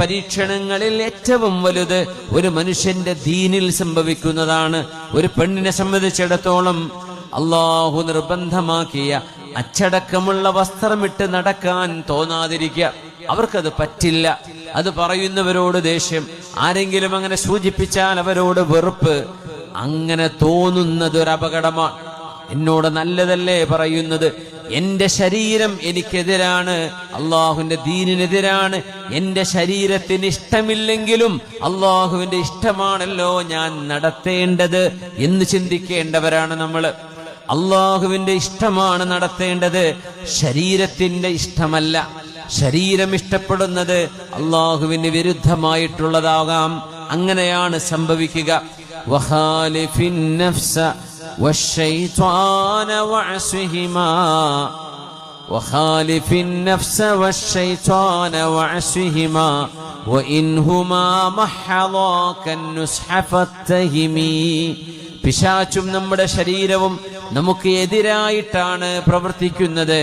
പരീക്ഷണങ്ങളിൽ ഏറ്റവും വലുത് ഒരു മനുഷ്യന്റെ ദീനിൽ സംഭവിക്കുന്നതാണ്. ഒരു പെണ്ണിനെ സംബന്ധിച്ചിടത്തോളം അള്ളാഹു നിർബന്ധമാക്കിയ അച്ചടക്കമുള്ള വസ്ത്രമിട്ട് നടക്കാൻ തോന്നാതിരിക്കുക. അവർക്കത് പറ്റില്ല. അത് പറയുന്നവരോട് ദേഷ്യം. ആരെങ്കിലും അങ്ങനെ സൂചിപ്പിച്ചാൽ അവരോട് വെറുപ്പ്. അങ്ങനെ തോന്നുന്നത് ഒരു എന്നോട് നല്ലതല്ലേ പറയുന്നത്? എന്റെ ശരീരം എനിക്കെതിരാണ്. അള്ളാഹുവിന്റെ ദീനിനെതിരാണ്. എന്റെ ശരീരത്തിന് ഇഷ്ടമില്ലെങ്കിലും അള്ളാഹുവിന്റെ ഇഷ്ടമാണല്ലോ ഞാൻ നടത്തേണ്ടത് എന്ന് ചിന്തിക്കേണ്ടവരാണ് നമ്മൾ അള്ളാഹുവിന്റെ ഇഷ്ടമാണ് നടത്തേണ്ടത്. ശരീരത്തിന്റെ ഇഷ്ടമല്ല. ശരീരം ഇഷ്ടപ്പെടുന്നത് അള്ളാഹുവിന് വിരുദ്ധമായിട്ടുള്ളതാകാം. അങ്ങനെയാണ് സംഭവിക്കുക. വഹാലിഫിൻ നഫ്സ والشيطان وعصهما وخالف النفس والشيطان وعصهما وإنهما محضاك النصح فاتهمي പിശാച്ചും നമ്മുടെ ശരീരവും നമുക്ക് എതിരായിട്ടാണ് പ്രവർത്തിക്കുന്നത്